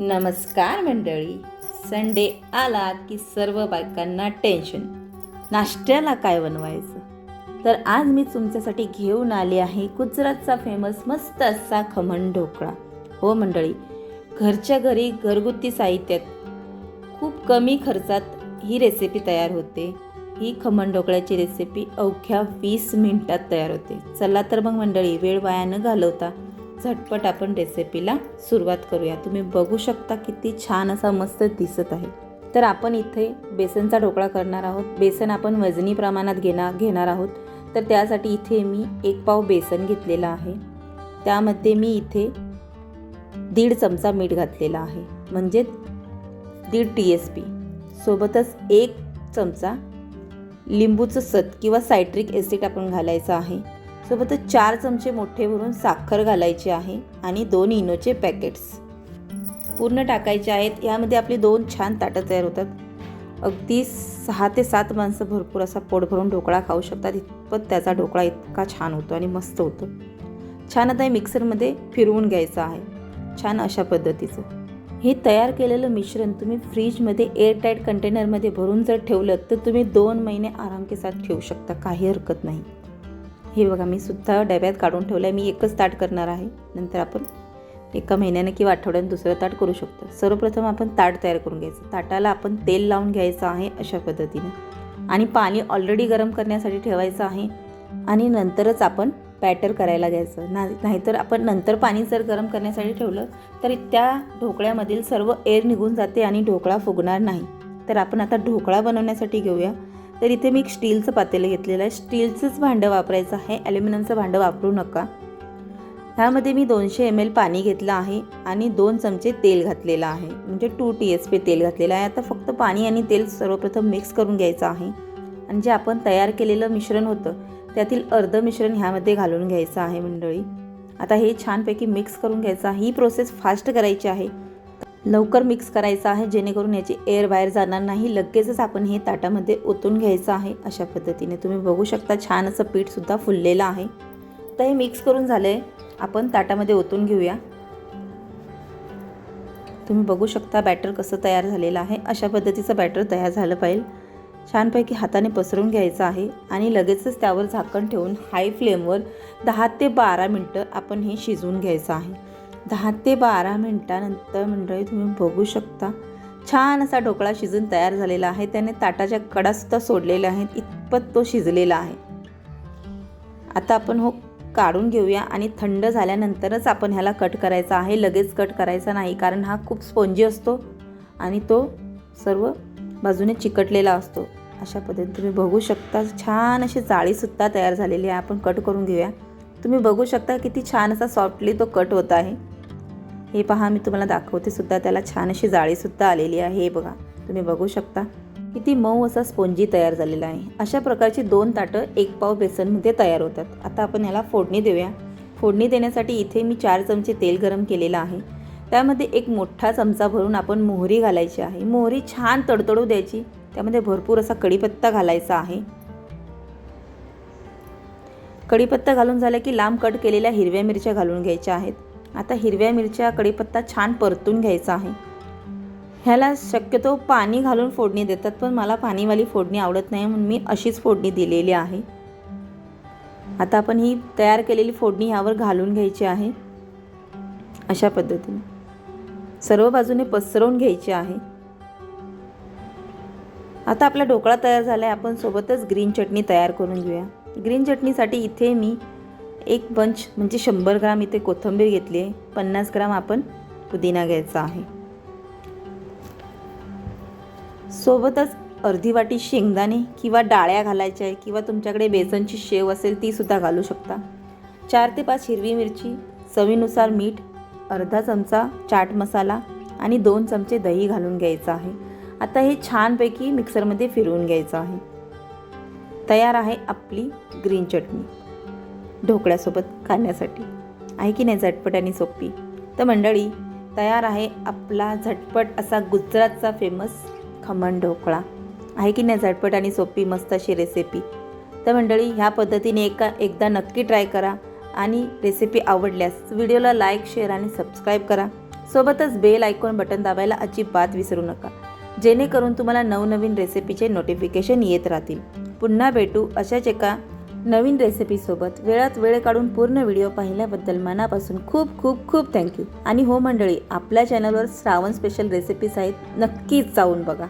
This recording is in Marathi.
नमस्कार मंडळी. संडे आला की सर्व बायकांना टेन्शन नाश्त्याला काय बनवायचं? तर आज मी तुमच्यासाठी घेऊन आले आहे गुजरातचा फेमस मस्त असा खमण ढोकळा. हो मंडळी घरच्या घरी घरगुती साहित्यात खूप कमी खर्चात ही रेसिपी तयार होते. ही खमण ढोकळ्याची रेसिपी अवघ्या वीस मिनिटात तयार होते. चला तर मग मंडळी वेळ वाया न घालवता झटपट आपण रेसिपीला सुरुवात करूया. तुम्ही बघू शकता किती छान असा मस्त दिसत आहे. तर आपण इथे बेसनचा ढोकळा करणार आहोत. बेसन आपण वजनी प्रमाणात घेणार घेणार आहोत. तर त्यासाठी इथे मी एक पाव बेसन घेतलेला आहे. त्यामध्ये मी इथे दीड चमचा मीठ घातलेला आहे. म्हणजे दीड टी एस पी सोबतच एक चमचा लिंबूचं सत किंवा सायट्रिक ॲसिड आपण घालायचं आहे. सोबतच चार चमचे मोठे भरून साखर घालायची आहे आणि दोन इनोचे पॅकेट्स. पूर्ण टाकायचे आहेत. यामध्ये आपली दोन छान ताटं तयार होतात. अगदी सहा ते सात माणसं भरपूर असा पोट भरून ढोकळा खाऊ शकतात. इतपत त्याचा ढोकळा इतका छान होतो आणि मस्त होतो. छान आता हे मिक्सरमध्ये फिरवून घ्यायचं आहे. छान अशा पद्धतीचं. हे तयार केलेलं मिश्रण तुम्ही फ्रीजमध्ये एअरटाईट कंटेनरमध्ये भरून जर ठेवलं तर तुम्ही दोन महिने आराम के साथ ठेवू शकता. काही हरकत नाही. हे बघा मी सुद्धा डब्यात काढून ठेवलं आहे मी एकच ताट करणार आहे. नंतर आपण एका महिन्यानं किंवा आठवड्यानं दुसरं ताट करू शकतो. सर्वप्रथम आपण ताट तयार करून घ्यायचं. ताटाला आपण तेल लावून घ्यायचं आहे अशा पद्धतीने. आणि पाणी ऑलरेडी गरम करण्यासाठी ठेवायचं आहे. आणि नंतरच आपण बॅटर करायला घ्यायचं. ना नाहीतर आपण नंतर पाणी जर गरम करण्यासाठी ठेवलं तर त्या ढोकळ्यामधील सर्व एअर निघून जाते आणि ढोकळा फुगणार नाही. तर आपण आता ढोकळा बनवण्यासाठी घेऊया. तर इथे मी एक स्टीलचं पातेलं घेतलेलं आहे. स्टीलचंच भांडं वापरायचं आहे. ॲल्युमिनियमचं भांडं वापरू नका. ह्यामध्ये मी दोनशे एम एल पाणी घेतलं आहे आणि दोन चमचे तेल घातलेलं आहे. म्हणजे टू टी एस पी तेल घातलेलं आहे. आता फक्त पाणी आणि तेल सर्वप्रथम मिक्स करून घ्यायचं आहे. आणि जे आपण तयार केलेलं मिश्रण होतं त्यातील अर्ध मिश्रण ह्यामध्ये घालून घ्यायचं आहे मंडळी. आता हे छानपैकी मिक्स करून घ्यायचं ही प्रोसेस फास्ट करायची आहे. लवकर मिक्स करायचं आहे जेणेकरून याची एअर बाहेर जाणार नाही. लगेचच आपण हे ताटामध्ये ओतून घ्यायचं आहे. अशा पद्धतीने तुम्ही बघू शकता छान असं पीठसुद्धा फुललेलं आहे. तर हे मिक्स करून झालं आहे आपण ताटामध्ये ओतून घेऊया. तुम्ही बघू शकता बॅटर कसं तयार झालेलं आहे. अशा पद्धतीचं बॅटर तयार झालं पाहिजे. छानपैकी हाताने पसरून घ्यायचं आहे आणि लगेचच त्यावर झाकण ठेवून हाय फ्लेमवर दहा ते बारा मिनटं आपण हे शिजवून घ्यायचं आहे. दहा ते बारा मिनटानंतर मंडळी तुम्ही बघू शकता. छान असा ढोकळा शिजून तयार झालेला आहे. त्याने ताटाच्या कडासुद्धा सोडलेल्या आहेत. इतपत तो शिजलेला आहे. आता आपण हो काढून घेऊया आणि थंड झाल्यानंतरच आपण ह्याला कट करायचा आहे. लगेच कट करायचा नाही कारण हा खूप स्पॉन्जी असतो आणि तो सर्व बाजूने चिकटलेला असतो. अशा पद्धतीने तुम्ही बघू शकता. छान अशी जाळीसुद्धा तयार झालेली आहे. आपण कट करून घेऊया. तुम्ही बघू शकता किती छान असा सॉफ्टली तो कट होत आहे. हे पहा मी तुम्हाला दाखवते सुद्धा त्याला छान अशी जाळीसुद्धा आलेली आहे हे बघा तुम्ही बघू शकता. किती मऊ असा स्पोंजी तयार झालेला आहे. अशा प्रकारची दोन ताटं एक पाव बेसनमध्ये तयार होतात. आता आपण याला फोडणी देऊया. फोडणी देण्यासाठी इथे मी चार चमचे तेल गरम केलेलं आहे. त्यामध्ये एक मोठा चमचा भरून आपण मोहरी घालायची आहे. मोहरी छान तडतडू द्यायची. त्यामध्ये भरपूर असा कढीपत्ता घालायचा आहे. कढीपत्ता घालून झाला की लांब कट केलेल्या हिरव्या मिरच्या घालून घ्यायच्या आहेत. आता हिरव्या मिरच्या कढीपत्ता छान परतून घ्यायचा आहे. ह्याला शक्यतो पाणी घालून फोडणी देतात पण मला पाणीवाली फोडणी आवडत नाही म्हणून मी अशीच फोडणी दिलेली आहे. आता आपण ही तयार केलेली फोडणी ह्यावर घालून घ्यायची आहे. अशा पद्धतीने. सर्व बाजूने पसरवून घ्यायची आहे. आता आपला ढोकळा तयार झाला आहे आपण सोबतच ग्रीन चटणी तयार करून घेऊया. ग्रीन चटणीसाठी इथे मी एक बंच म्हणजे शंभर ग्राम इथे कोथिंबीर घेतली आहे. पन्नास ग्राम आपण पुदिना घ्यायचा आहे. सोबतच अर्धी वाटी शेंगदाणे किंवा डाळ्या घालायच्या आहे किंवा तुमच्याकडे बेसनची शेव असेल ती सुद्धा घालू शकता. चार ते पाच हिरवी मिरची चवीनुसार मीठ अर्धा चमचा चाट मसाला आणि दोन चमचे दही घालून घ्यायचं आहे. आता हे छानपैकी मिक्सरमध्ये फिरवून घ्यायचं आहे. तयार आहे आपली ग्रीन चटणी. ढोकळ्यासोबत खाण्यासाठी. आहे की नाही झटपट आणि सोपी? तर मंडळी तयार आहे आपला झटपट असा गुजरातचा फेमस खमण ढोकळा. आहे की नाही झटपट आणि सोपी मस्त अशी रेसिपी तर मंडळी ह्या पद्धतीने एका एकदा नक्की ट्राय करा आणि रेसिपी आवडल्यास व्हिडिओला लाईक शेअर आणि सबस्क्राईब करा. सोबतच बेल आयकॉन बटन दाबायला अजिबात विसरू नका. जेणेकरून तुम्हाला नवनवीन रेसिपीचे नोटिफिकेशन येत राहतील. पुन्हा भेटू अशाच एका नवीन रेसिपीसोबत वेळात वेळ काढून पूर्ण व्हिडिओ पाहिल्याबद्दल मनापासून खूप खूप खूप थँक्यू आणि हो मंडळी आपल्या चॅनलवर श्रावण स्पेशल रेसिपीज आहेत नक्कीच जाऊन बघा.